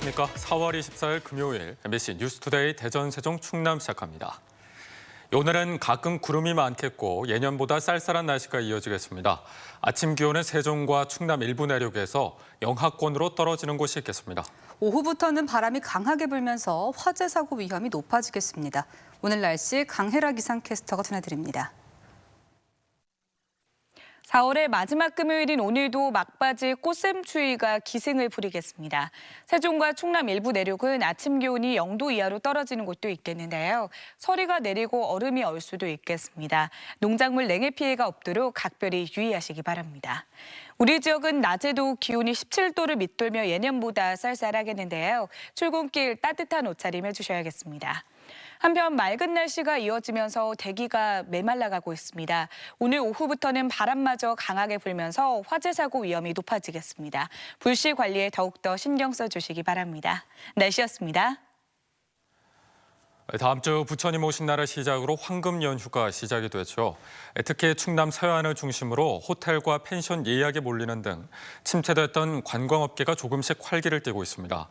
안녕하십니까? 4월 24일 금요일 MBC 뉴스투데이 대전 세종 충남 시작합니다. 오늘은 가끔 구름이 많겠고 예년보다 쌀쌀한 날씨가 이어지겠습니다. 아침 기온은 세종과 충남 일부 내륙에서 영하권으로 떨어지는 곳이 있겠습니다. 오후부터는 바람이 강하게 불면서 화재 사고 위험이 높아지겠습니다. 오늘 날씨 강혜라 기상캐스터가 전해드립니다. 4월의 마지막 금요일인 오늘도 막바지 꽃샘추위가 기승을 부리겠습니다. 세종과 충남 일부 내륙은 아침 기온이 0도 이하로 떨어지는 곳도 있겠는데요. 서리가 내리고 얼음이 얼 수도 있겠습니다. 농작물 냉해 피해가 없도록 각별히 유의하시기 바랍니다. 우리 지역은 낮에도 기온이 17도를 밑돌며 예년보다 쌀쌀하겠는데요. 출근길 따뜻한 옷차림 해주셔야겠습니다. 한편 맑은 날씨가 이어지면서 대기가 메말라가고 있습니다. 오늘 오후부터는 바람마저 강하게 불면서 화재 사고 위험이 높아지겠습니다. 불씨 관리에 더욱더 신경 써주시기 바랍니다. 날씨였습니다. 다음 주 부처님 오신 날을 시작으로 황금 연휴가 시작이 됐죠. 특히 충남 서해안을 중심으로 호텔과 펜션 예약이 몰리는 등 침체됐던 관광업계가 조금씩 활기를 띠고 있습니다.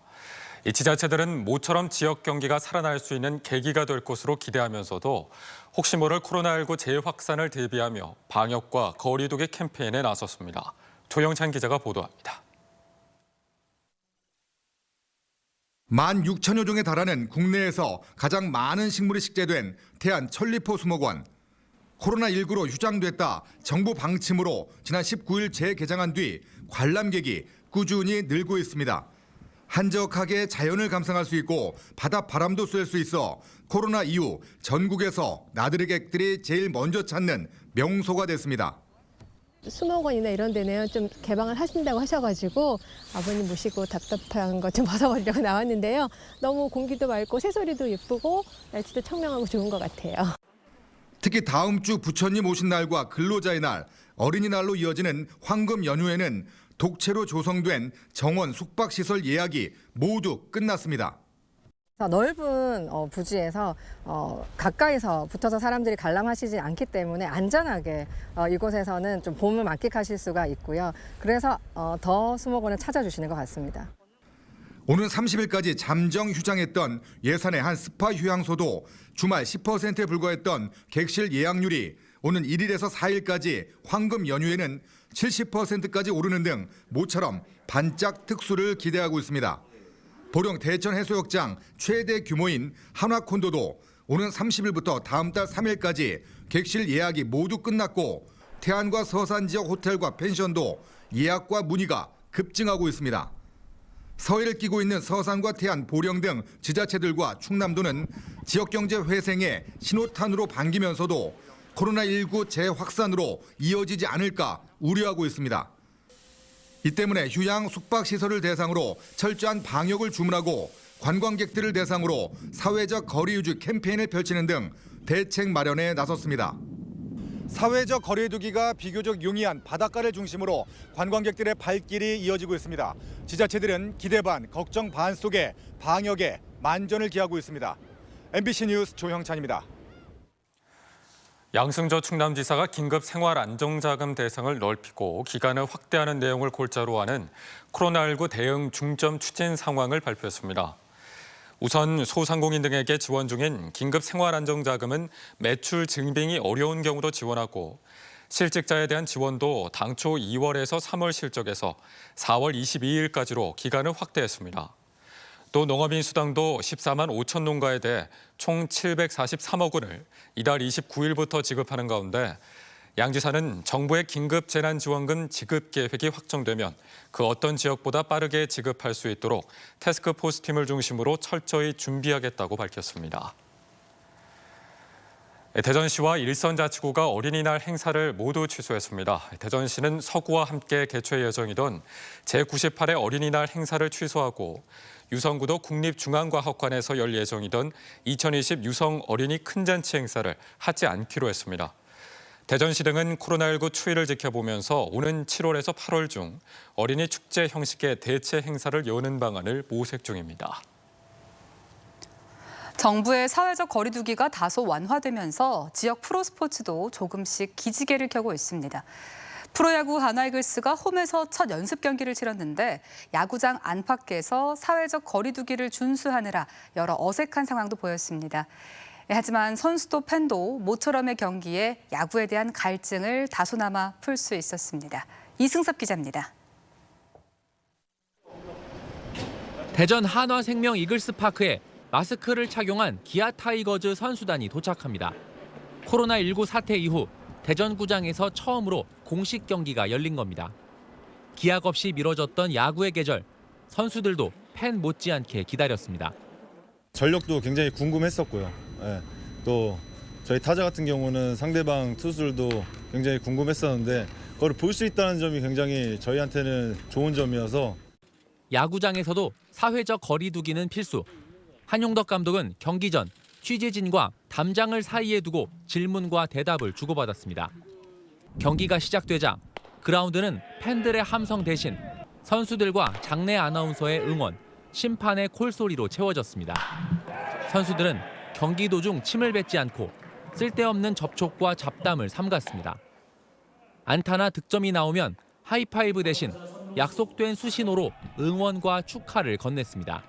이 지자체들은 모처럼 지역 경기가 살아날 수 있는 계기가 될 것으로 기대하면서도 혹시 모를 코로나19 재확산을 대비하며 방역과 거리두기 캠페인에 나섰습니다. 조영찬 기자가 보도합니다. 16,000여 종에 달하는 국내에서 가장 많은 식물이 식재된 태안 천리포 수목원. 코로나19로 휴장됐다 정부 방침으로 지난 19일 재개장한 뒤 관람객이 꾸준히 늘고 있습니다. 한적하게 자연을 감상할 수 있고 바다 바람도 쐴 수 있어 코로나 이후 전국에서 나들이객들이 제일 먼저 찾는 명소가 됐습니다. 수목원이나 이런 데는 좀 개방을 하신다고 하셔가지고 아버님 모시고 답답한 것 좀 벗어버리려고 나왔는데요. 너무 공기도 맑고 새소리도 예쁘고 날씨도 청명하고 좋은 것 같아요. 특히 다음 주 부처님 오신 날과 근로자의 날, 어린이날로 이어지는 황금 연휴에는 독채로 조성된 정원 숙박시설 예약이 모두 끝났습니다. 넓은 어, 부지에서 어, 가까이서 붙어서 사람들이 관람하시지 않기 때문에 안전하게 어, 이곳에서는 좀 봄을 만끽하실 수가 있고요. 그래서 어, 더 수목원을 찾아주시는 것 같습니다. 오는 30일까지 잠정 휴장했던 예산의 한 스파 휴양소도 주말 10%에 불과했던 객실 예약률이 오는 1일에서 4일까지 황금 연휴에는 70%까지 오르는 등 모처럼 반짝 특수를 기대하고 있습니다. 보령 대천 해수욕장 최대 규모인 한화콘도도 오는 30일부터 다음 달 3일까지 객실 예약이 모두 끝났고 태안과 서산 지역 호텔과 펜션도 예약과 문의가 급증하고 있습니다. 서해를 끼고 있는 서산과 태안, 보령 등 지자체들과 충남도는 지역 경제 회생의 신호탄으로 반기면서도 코로나19 재확산으로 이어지지 않을까 우려하고 있습니다. 이 때문에 휴양 숙박 시설을 대상으로 철저한 방역을 주문하고 관광객들을 대상으로 사회적 거리 유지 캠페인을 펼치는 등 대책 마련에 나섰습니다. 사회적 거리두기가 비교적 용이한 바닷가를 중심으로 관광객들의 발길이 이어지고 있습니다. 지자체들은 기대 반, 걱정 반 속에 방역에 만전을 기하고 있습니다. MBC 뉴스 조형찬입니다. 양승조 충남지사가 긴급 생활 안정자금 대상을 넓히고 기간을 확대하는 내용을 골자로 하는 코로나19 대응 중점 추진 상황을 발표했습니다. 우선 소상공인 등에게 지원 중인 긴급 생활 안정자금은 매출 증빙이 어려운 경우도 지원하고 실직자에 대한 지원도 당초 2월에서 3월 실적에서 4월 22일까지로 기간을 확대했습니다. 또 농업인 수당도 14만 5천 농가에 대해 총 743억 원을 이달 29일부터 지급하는 가운데 양 지사는 정부의 긴급 재난지원금 지급 계획이 확정되면 그 어떤 지역보다 빠르게 지급할 수 있도록 태스크포스 팀을 중심으로 철저히 준비하겠다고 밝혔습니다. 대전시와 일선자치구가 어린이날 행사를 모두 취소했습니다. 대전시는 서구와 함께 개최 예정이던 제98회 어린이날 행사를 취소하고 유성구도 국립중앙과학관에서 열 예정이던 2020 유성 어린이 큰잔치 행사를 하지 않기로 했습니다. 대전시 등은 코로나19 추이를 지켜보면서 오는 7월에서 8월 중 어린이 축제 형식의 대체 행사를 여는 방안을 모색 중입니다. 정부의 사회적 거리두기가 다소 완화되면서 지역 프로스포츠도 조금씩 기지개를 켜고 있습니다. 프로야구 하나이글스가 홈에서 첫 연습 경기를 치렀는데 야구장 안팎에서 사회적 거리두기를 준수하느라 여러 어색한 상황도 보였습니다. 예, 하지만 선수도 팬도 모처럼의 경기에 야구에 대한 갈증을 다소나마 풀 수 있었습니다. 이승섭 기자입니다. 대전 한화생명 이글스파크에 마스크를 착용한 기아 타이거즈 선수단이 도착합니다. 코로나19 사태 이후 대전구장에서 처음으로 공식 경기가 열린 겁니다. 기약 없이 미뤄졌던 야구의 계절, 선수들도 팬 못지않게 기다렸습니다. 전력도 굉장히 궁금했었고요. 예, 또 저희 타자 같은 경우는 상대방 투수들도 굉장히 궁금했었는데 그걸 볼 수 있다는 점이 굉장히 저희한테는 좋은 점이어서 야구장에서도 사회적 거리두기는 필수. 한용덕 감독은 경기 전 취재진과 담장을 사이에 두고 질문과 대답을 주고받았습니다. 경기가 시작되자 그라운드는 팬들의 함성 대신 선수들과 장내 아나운서의 응원, 심판의 콜소리로 채워졌습니다. 선수들은 경기 도중 침을 뱉지 않고 쓸데없는 접촉과 잡담을 삼갔습니다. 안타나 득점이 나오면 하이파이브 대신 약속된 수신호로 응원과 축하를 건넸습니다.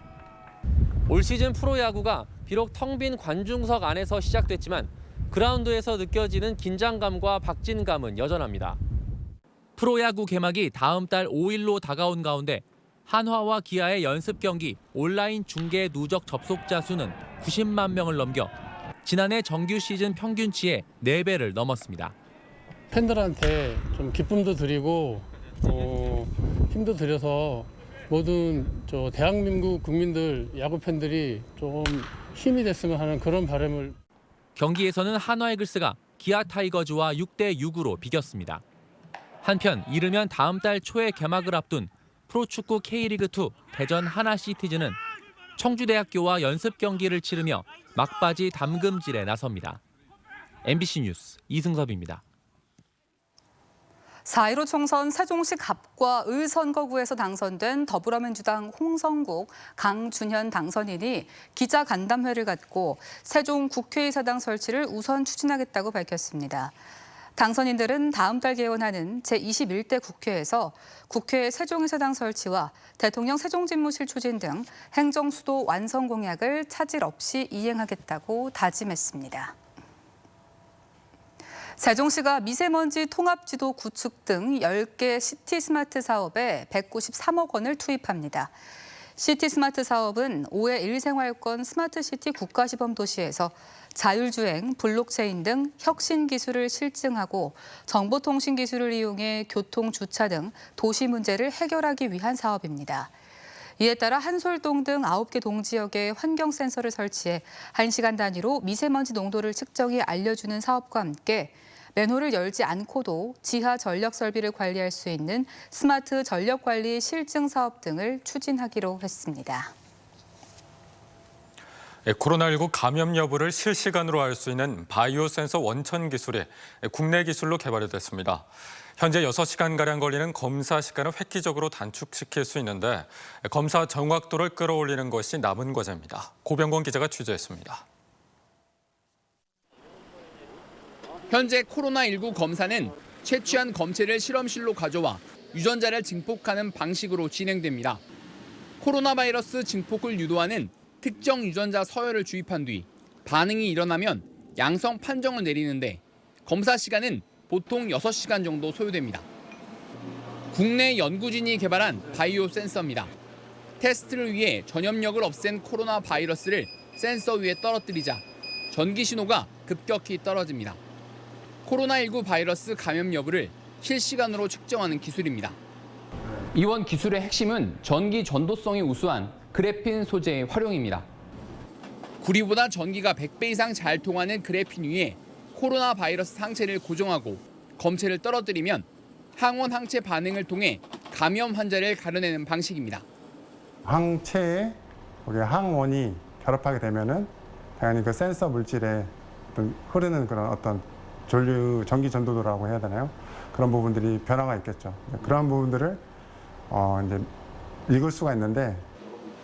올 시즌 프로야구가 비록 텅 빈 관중석 안에서 시작됐지만 그라운드에서 느껴지는 긴장감과 박진감은 여전합니다. 프로야구 개막이 다음 달 5일로 다가온 가운데 한화와 기아의 연습 경기 온라인 중계 누적 접속자 수는 90만 명을 넘겨 지난해 정규 시즌 평균치의 4배를 넘었습니다. 팬들한테 좀 기쁨도 드리고 어, 힘도 드려서 모든 저 대한민국 국민들 야구 팬들이 조금 힘이 됐으면 하는 그런 바람을 경기에서는 한화 이글스가 기아 타이거즈와 6대 6으로 비겼습니다. 한편 이르면 다음 달 초에 개막을 앞둔 프로축구 K리그2 대전 하나시티즈는 청주대학교와 연습 경기를 치르며 막바지 담금질에 나섭니다. MBC 뉴스 이승섭입니다. 4.15 총선 세종시 갑과 을 선거구에서 당선된 더불어민주당 홍성국, 강준현 당선인이 기자 간담회를 갖고 세종 국회의사당 설치를 우선 추진하겠다고 밝혔습니다. 당선인들은 다음 달 개원하는 제21대 국회에서 국회 세종의사당 설치와 대통령 세종집무실 추진 등 행정수도 완성 공약을 차질 없이 이행하겠다고 다짐했습니다. 세종시가 미세먼지 통합지도 구축 등 10개 시티 스마트 사업에 193억 원을 투입합니다. 시티 스마트 사업은 올해 일생활권 스마트 시티 국가시범 도시에서 자율주행, 블록체인 등 혁신 기술을 실증하고 정보통신 기술을 이용해 교통, 주차 등 도시 문제를 해결하기 위한 사업입니다. 이에 따라 한솔동 등 9개 동지역에 환경 센서를 설치해 1시간 단위로 미세먼지 농도를 측정해 알려주는 사업과 함께 맨홀을 열지 않고도 지하 전력 설비를 관리할 수 있는 스마트 전력 관리 실증 사업 등을 추진하기로 했습니다. 예, 코로나19 감염 여부를 실시간으로 알 수 있는 바이오 센서 원천 기술이 국내 기술로 개발이 됐습니다. 현재 6시간가량 걸리는 검사 시간을 획기적으로 단축시킬 수 있는데 검사 정확도를 끌어올리는 것이 남은 과제입니다. 고병권 기자가 취재했습니다. 현재 코로나19 검사는 채취한 검체를 실험실로 가져와 유전자를 증폭하는 방식으로 진행됩니다. 코로나 바이러스 증폭을 유도하는 특정 유전자 서열을 주입한 뒤 반응이 일어나면 양성 판정을 내리는데 검사 시간은 보통 6시간 정도 소요됩니다. 국내 연구진이 개발한 바이오 센서입니다. 테스트를 위해 전염력을 없앤 코로나 바이러스를 센서 위에 떨어뜨리자 전기 신호가 급격히 떨어집니다. 코로나19 바이러스 감염 여부를 실시간으로 측정하는 기술입니다. 이원 기술의 핵심은 전기 전도성이 우수한 그래핀 소재의 활용입니다. 구리보다 전기가 100배 이상 잘 통하는 그래핀 위에 코로나 바이러스 항체를 고정하고 검체를 떨어뜨리면 항원 항체 반응을 통해 감염 환자를 가려내는 방식입니다. 항체에 우리 항원이 결합하게 되면은 당연히 그 센서 물질에 흐르는 그런 어떤 전류 전기 전도도라고 해야 되나요? 그런 부분들이 변화가 있겠죠. 그러한 부분들을 어 이제 읽을 수가 있는데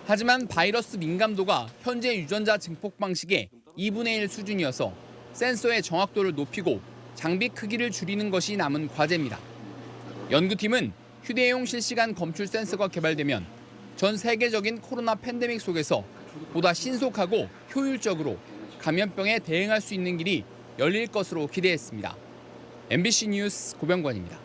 하지만 바이러스 민감도가 현재 유전자 증폭 방식의 2분의 1 수준이어서 센서의 정확도를 높이고 장비 크기를 줄이는 것이 남은 과제입니다. 연구팀은 휴대용 실시간 검출 센서가 개발되면 전 세계적인 코로나 팬데믹 속에서 보다 신속하고 효율적으로 감염병에 대응할 수 있는 길이 열릴 것으로 기대했습니다. MBC 뉴스 고병관입니다.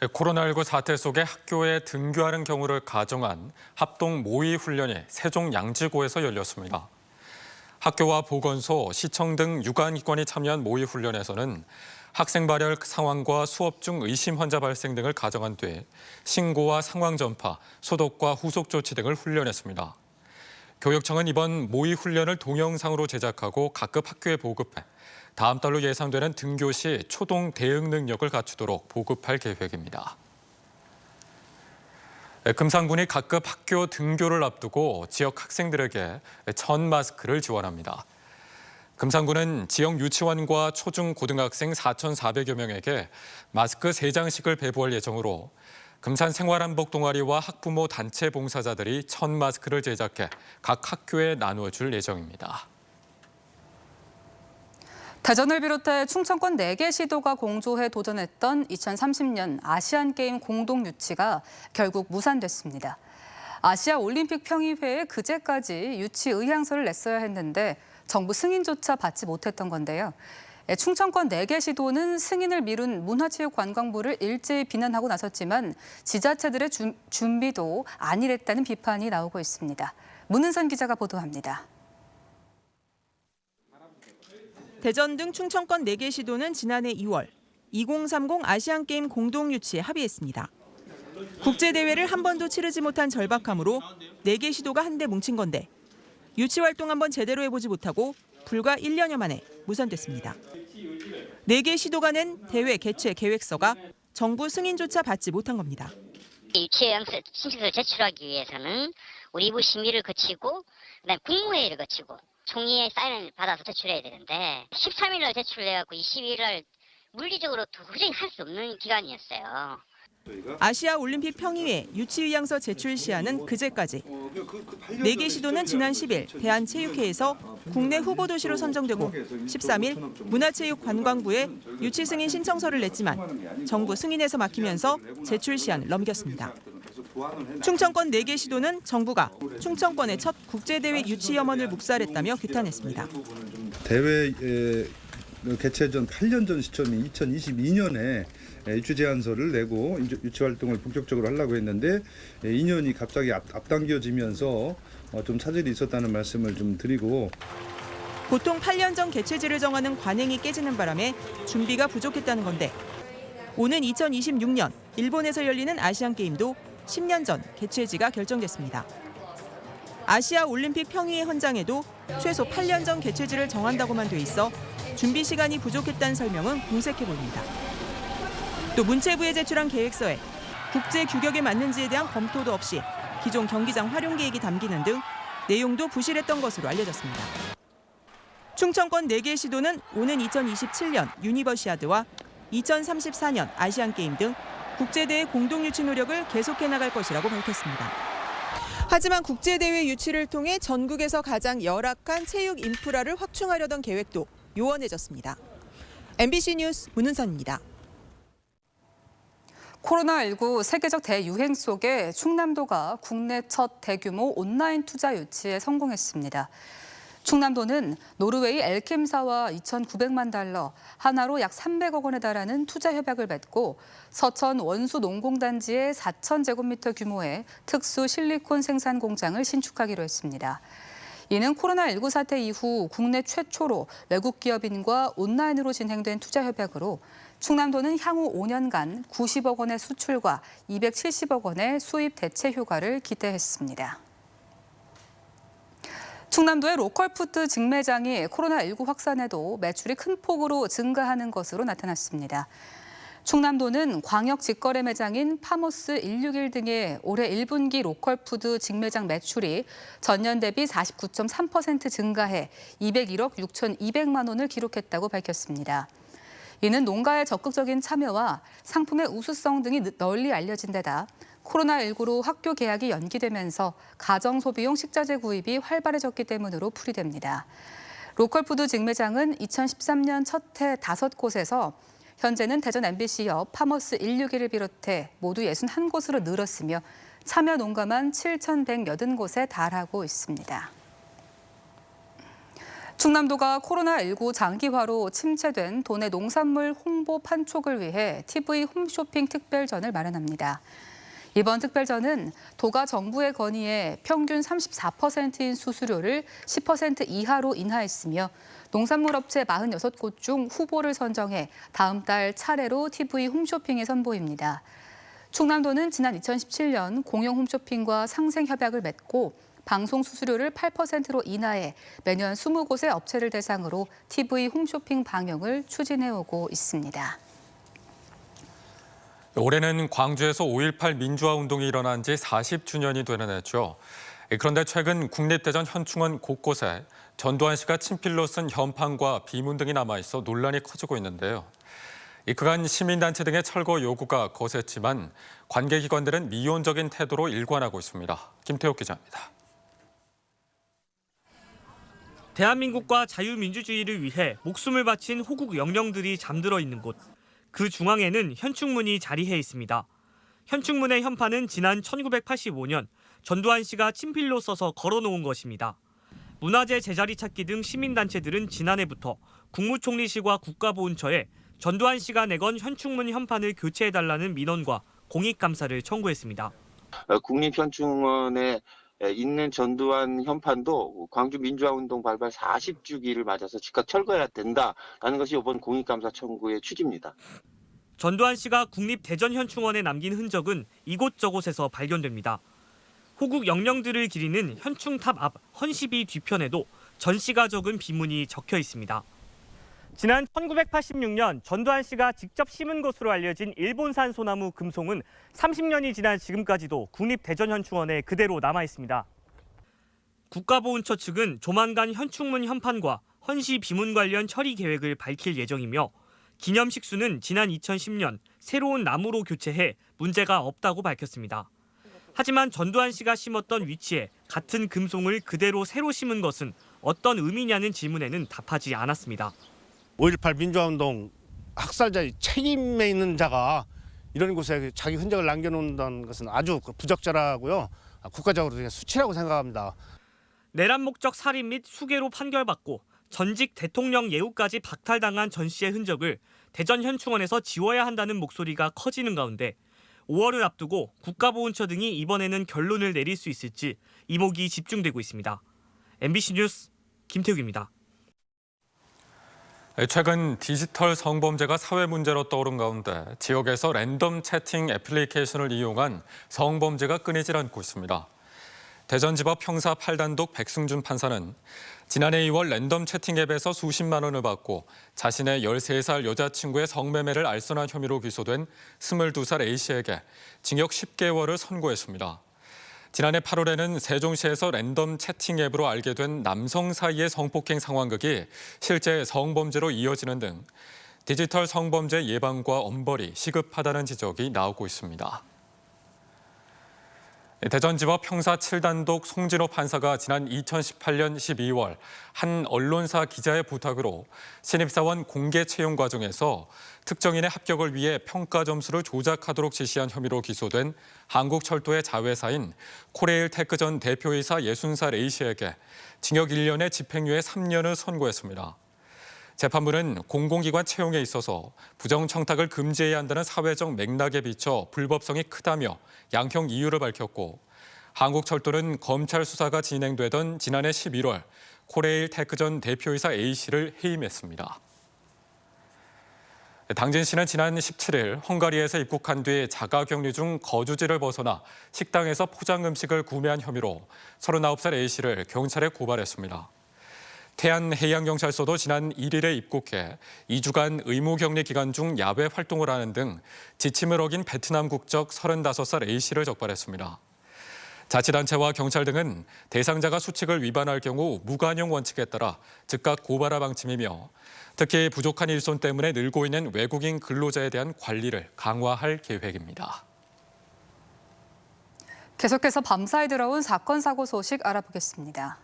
코로나19 사태 속에 학교에 등교하는 경우를 가정한 합동 모의 훈련이 세종 양지고에서 열렸습니다. 학교와 보건소, 시청 등 유관기관이 참여한 모의 훈련에서는 학생 발열 상황과 수업 중 의심 환자 발생 등을 가정한 뒤 신고와 상황 전파, 소독과 후속 조치 등을 훈련했습니다. 교육청은 이번 모의 훈련을 동영상으로 제작하고 각급 학교에 보급해 다음 달로 예상되는 등교 시 초동 대응 능력을 갖추도록 보급할 계획입니다. 금산군이 각급 학교 등교를 앞두고 지역 학생들에게 천 마스크를 지원합니다. 금산군은 지역 유치원과 초중 고등학생 4,400여 명에게 마스크 3장씩을 배부할 예정으로 금산 생활한복 동아리와 학부모 단체 봉사자들이 천 마스크를 제작해 각 학교에 나누어 줄 예정입니다. 대전을 비롯해 충청권 4개 시도가 공조해 도전했던 2030년 아시안게임 공동 유치가 결국 무산됐습니다. 아시아 올림픽 평의회에 그제까지 유치 의향서를 냈어야 했는데 정부 승인조차 받지 못했던 건데요. 예, 충청권 4개 시도는 승인을 미룬 문화체육관광부를 일제히 비난하고 나섰지만 지자체들의 준- 준비도 안일했다는 비판이 나오고 있습니다. 문은선 기자가 보도합니다. 대전 등 충청권 4개 시도는 지난해 2월 2030 아시안게임 공동 유치에 합의했습니다. 국제대회를 한 번도 치르지 못한 절박함으로 4개 시도가 한데 뭉친 건데 유치 활동 한번 제대로 해보지 못하고 불과 1년여 만에 무산됐습니다. 4개 시도가 낸 대회 개최 계획서가 정부 승인조차 받지 못한 겁니다. 유치의향서 신청서를 제출하기 위해서는 우리 부 심의를 거치고 그다음 국무회의를 거치고 총리의 사인을 받아서 제출해야 되는데 13일 날 제출해갖고 22일 날 물리적으로 도저히 할 수 없는 기간이었어요. 아시아 올림픽 평의회 유치 의향서 제출 시한은 그제까지. 4개 시도는 지난 10일 대한체육회에서 국내 후보 도시로 선정되고 13일 문화체육관광부에 유치 승인 신청서를 냈지만 정부 승인에서 막히면서 제출 시한을 넘겼습니다. 충청권 4개 시도는 정부가 충청권의 첫 국제대회 유치 염원을 묵살했다며 규탄했습니다. 대회 에, 개최 전 8년 전 시점인 2022년에 유치 제안서를 내고 유치 활동을 본격적으로 하려고 했는데 2년이 갑자기 앞, 앞당겨지면서 어, 좀 차질이 있었다는 말씀을 좀 드리고 보통 8년 전 개최지를 정하는 관행이 깨지는 바람에 준비가 부족했다는 건데 오는 2026년 일본에서 열리는 아시안 게임도 10년 전 개최지가 결정됐습니다. 아시아 올림픽 평의회 헌장에도 최소 8년 전 개최지를 정한다고만 돼 있어 준비 시간이 부족했다는 설명은 공색해 보입니다. 또 문체부에 제출한 계획서에 국제 규격에 맞는지에 대한 검토도 없이 기존 경기장 활용 계획이 담기는 등 내용도 부실했던 것으로 알려졌습니다. 충청권 4개 시도는 오는 2027년 유니버시아드와 2034년 아시안게임 등 국제대회 공동 유치 노력을 계속해 나갈 것이라고 밝혔습니다. 하지만 국제대회 유치를 통해 전국에서 가장 열악한 체육 인프라를 확충하려던 계획도 요원해졌습니다. MBC 뉴스 문은선입니다. 코로나19 세계적 대유행 속에 충남도가 국내 첫 대규모 온라인 투자 유치에 성공했습니다. 충남도는 노르웨이 엘캠사와 2,900만 달러, 하나로 약 300억 원에 달하는 투자 협약을 맺고 서천 원수 농공단지에 4,000제곱미터 규모의 특수 실리콘 생산 공장을 신축하기로 했습니다. 이는 코로나19 사태 이후 국내 최초로 외국 기업인과 온라인으로 진행된 투자 협약으로 충남도는 향후 5년간 90억 원의 수출과 270억 원의 수입 대체 효과를 기대했습니다. 충남도의 로컬푸드 직매장이 코로나19 확산에도 매출이 큰 폭으로 증가하는 것으로 나타났습니다. 충남도는 광역 직거래 매장인 파모스 161 등의 올해 1분기 로컬푸드 직매장 매출이 전년 대비 49.3% 증가해 201억 6,200만 원을 기록했다고 밝혔습니다. 이는 농가의 적극적인 참여와 상품의 우수성 등이 널리 알려진 데다 코로나19로 학교 개학이 연기되면서 가정 소비용 식자재 구입이 활발해졌기 때문으로 풀이됩니다. 로컬푸드 직매장은 2013년 첫 해 다섯 곳에서 현재는 대전 MBC 옆 파머스 161을 비롯해 모두 61곳으로 늘었으며 참여 농가만 7,180곳에 달하고 있습니다. 충남도가 코로나19 장기화로 침체된 도내 농산물 홍보 판촉을 위해 TV 홈쇼핑 특별전을 마련합니다. 이번 특별전은 도가 정부의 건의에 평균 34%인 수수료를 10% 이하로 인하했으며 농산물 업체 46곳 중 후보를 선정해 다음 달 차례로 TV 홈쇼핑에 선보입니다. 충남도는 지난 2017년 공영 홈쇼핑과 상생 협약을 맺고 방송 수수료를 8%로 인하해 매년 20곳의 업체를 대상으로 TV 홈쇼핑 방영을 추진해 오고 있습니다. 올해는 광주에서 5.18 민주화 운동이 일어난 지 40주년이 되는 해죠. 그런데 최근 국립대전 현충원 곳곳에 전두환 씨가 친필로 쓴 현판과 비문 등이 남아 있어 논란이 커지고 있는데요. 이 그간 시민단체 등의 철거 요구가 거셌지만 관계기관들은 미온적인 태도로 일관하고 있습니다. 김태욱 기자입니다. 대한민국과 자유민주주의를 위해 목숨을 바친 호국 영령들이 잠들어 있는 곳. 그 중앙에는 현충문이 자리해 있습니다. 현충문의 현판은 지난 1985년 전두환 씨가 친필로 써서 걸어놓은 것입니다. 문화재 제자리 찾기 등 시민단체들은 지난해부터 국무총리실과 국가보훈처에 전두환 씨가 내건 현충문 현판을 교체해달라는 민원과 공익감사를 청구했습니다. 어, 국립현충원에 있는 전두환 현판도 광주 민주화운동 발발 40주기를 맞아서 즉각 철거해야 된다라는 것이 이번 공익감사 청구의 취지입니다. 전두환 씨가 국립대전현충원에 남긴 흔적은 이곳저곳에서 발견됩니다. 호국 영령들을 기리는 현충탑 앞 헌시비 뒤편에도 전 씨가 적은 비문이 적혀 있습니다. 지난 1986년 전두환 씨가 직접 심은 것으로 알려진 일본산 소나무 금송은 30년이 지난 지금까지도 국립대전현충원에 그대로 남아 있습니다. 국가보훈처 측은 조만간 현충문 현판과 헌시 비문 관련 처리 계획을 밝힐 예정이며 기념식수는 지난 2010년 새로운 나무로 교체해 문제가 없다고 밝혔습니다. 하지만 전두환 씨가 심었던 위치에 같은 금송을 그대로 새로 심은 것은 어떤 의미냐는 질문에는 답하지 않았습니다. 5.18 민주화운동 학살자의 책임에 있는 자가 이런 곳에 자기 흔적을 남겨놓는다는 것은 아주 그 부적절하고요. 국가적으로 그냥 수치라고 생각합니다. 내란 목적 살인 및 수괴로 판결받고 전직 대통령 예우까지 박탈당한 전 씨의 흔적을 대전 현충원에서 지워야 한다는 목소리가 커지는 가운데 5월을 앞두고 국가보훈처 등이 이번에는 결론을 내릴 수 있을지 이목이 집중되고 있습니다. MBC 뉴스 김태욱입니다. 최근 디지털 성범죄가 사회 문제로 떠오른 가운데 지역에서 랜덤 채팅 애플리케이션을 이용한 성범죄가 끊이질 않고 있습니다. 대전지법 형사 8단독 백승준 판사는 지난해 2월 랜덤 채팅 앱에서 수십만 원을 받고 자신의 13살 여자친구의 성매매를 알선한 혐의로 기소된 22살 A씨에게 징역 10개월을 선고했습니다. 지난해 8월에는 세종시에서 랜덤 채팅 앱으로 알게 된 남성 사이의 성폭행 상황극이 실제 성범죄로 이어지는 등 디지털 성범죄 예방과 엄벌이 시급하다는 지적이 나오고 있습니다. 대전지법 형사 7단독 송진호 판사가 지난 2018년 12월 한 언론사 기자의 부탁으로 신입사원 공개 채용 과정에서 특정인의 합격을 위해 평가 점수를 조작하도록 지시한 혐의로 기소된 한국철도의 자회사인 코레일 테크 전 대표이사 60살 A씨에게 징역 1년에 집행유예 3년을 선고했습니다. 재판부는 공공기관 채용에 있어서 부정청탁을 금지해야 한다는 사회적 맥락에 비춰 불법성이 크다며 양형 이유를 밝혔고 한국철도는 검찰 수사가 진행되던 지난해 11월 코레일 테크 전 대표이사 A씨를 해임했습니다. 당진 씨는 지난 17일 헝가리에서 입국한 뒤 자가격리 중 거주지를 벗어나 식당에서 포장 음식을 구매한 혐의로 39살 A씨를 경찰에 고발했습니다. 태안해양경찰서도 지난 1일에 입국해 2주간 의무격리 기간 중 야외 활동을 하는 등 지침을 어긴 베트남 국적 35살 A씨를 적발했습니다. 자치단체와 경찰 등은 대상자가 수칙을 위반할 경우 무관용 원칙에 따라 즉각 고발할 방침이며 특히 부족한 일손 때문에 늘고 있는 외국인 근로자에 대한 관리를 강화할 계획입니다. 계속해서 밤사이 들어온 사건 사고 소식 알아보겠습니다.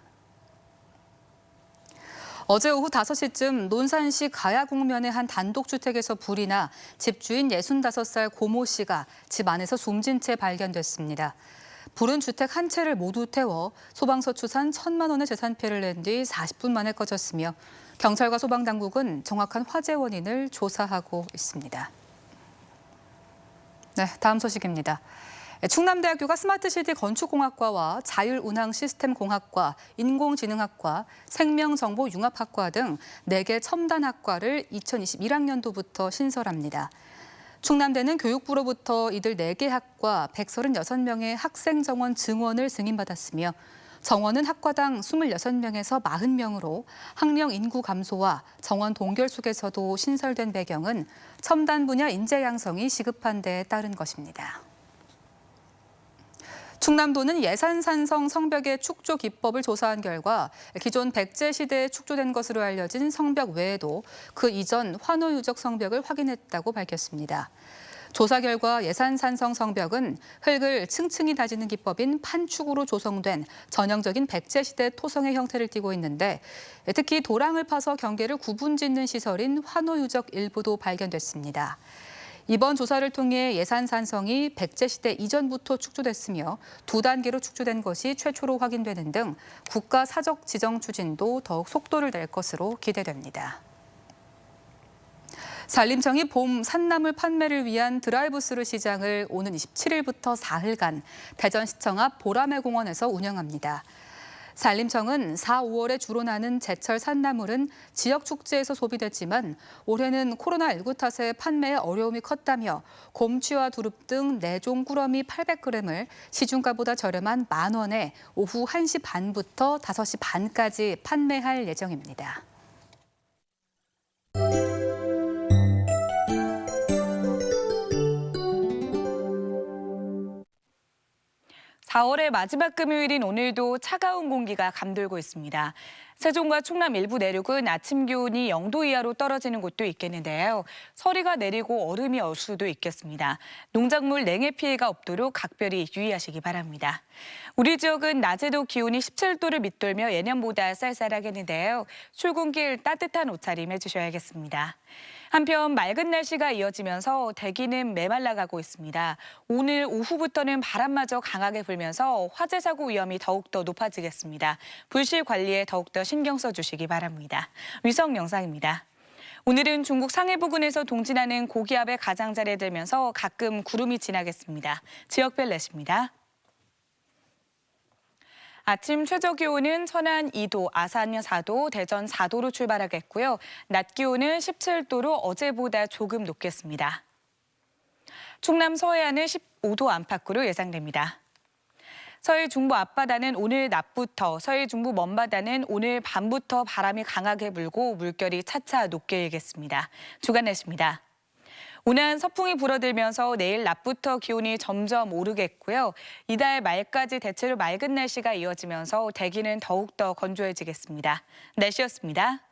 어제 오후 5시쯤 논산시 가야공면의 한 단독주택에서 불이 나 집주인 65살 고모 씨가 집 안에서 숨진 채 발견됐습니다. 불은 주택 한 채를 모두 태워 소방서 추산 천만 원의 재산 피해를 낸 뒤 40분 만에 꺼졌으며 경찰과 소방당국은 정확한 화재 원인을 조사하고 있습니다. 네, 다음 소식입니다. 충남대학교가 스마트시티 건축공학과와 자율운항시스템공학과, 인공지능학과, 생명정보융합학과 등 4개 첨단학과를 2021학년도부터 신설합니다. 충남대는 교육부로부터 이들 4개 학과 136명의 학생 정원 증원을 승인받았으며 정원은 학과당 26명에서 40명으로 학령 인구 감소와 정원 동결 속에서도 신설된 배경은 첨단 분야 인재 양성이 시급한 데에 따른 것입니다. 충남도는 예산 산성 성벽의 축조 기법을 조사한 결과 기존 백제 시대에 축조된 것으로 알려진 성벽 외에도 그 이전 환호 유적 성벽을 확인했다고 밝혔습니다. 조사 결과 예산 산성 성벽은 흙을 층층이 다지는 기법인 판축으로 조성된 전형적인 백제시대 토성의 형태를 띠고 있는데 특히 도랑을 파서 경계를 구분 짓는 시설인 환호 유적 일부도 발견됐습니다. 이번 조사를 통해 예산 산성이 백제 시대 이전부터 축조됐으며 두 단계로 축조된 것이 최초로 확인되는 등 국가 사적 지정 추진도 더욱 속도를 낼 것으로 기대됩니다. 산림청이 봄 산나물 판매를 위한 드라이브스루 시장을 오는 27일부터 사흘간 대전시청 앞 보라매 공원에서 운영합니다. 산림청은 4, 5월에 주로 나는 제철 산나물은 지역 축제에서 소비됐지만 올해는 코로나19 탓에 판매에 어려움이 컸다며 곰취와 두릅 등 4종 꾸러미 800g을 시중가보다 저렴한 만 원에 오후 1시 반부터 5시 반까지 판매할 예정입니다. 4월의 마지막 금요일인 오늘도 차가운 공기가 감돌고 있습니다. 세종과 충남 일부 내륙은 아침 기온이 0도 이하로 떨어지는 곳도 있겠는데요. 서리가 내리고 얼음이 얼 수도 있겠습니다. 농작물 냉해 피해가 없도록 각별히 유의하시기 바랍니다. 우리 지역은 낮에도 기온이 17도를 밑돌며 예년보다 쌀쌀하겠는데요. 출근길 따뜻한 옷차림 해주셔야겠습니다. 한편 맑은 날씨가 이어지면서 대기는 메말라가고 있습니다. 오늘 오후부터는 바람마저 강하게 불면서 화재 사고 위험이 더욱더 높아지겠습니다. 불실 관리에 더욱더 신경 써주시기 바랍니다. 위성 영상입니다. 오늘은 중국 상해 부근에서 동진하는 고기압의 가장자리에 들면서 가끔 구름이 지나겠습니다. 지역별 날씨입니다. 아침 최저 기온은 천안 2도, 아산 4도, 대전 4도로 출발하겠고요. 낮 기온은 17도로 어제보다 조금 높겠습니다. 충남 서해안은 15도 안팎으로 예상됩니다. 서해 중부 앞바다는 오늘 낮부터, 서해 중부 먼바다는 오늘 밤부터 바람이 강하게 불고 물결이 차차 높게 일겠습니다. 주간 날씨입니다. 오늘 서풍이 불어들면서 내일 낮부터 기온이 점점 오르겠고요. 이달 말까지 대체로 맑은 날씨가 이어지면서 대기는 더욱더 건조해지겠습니다. 날씨였습니다.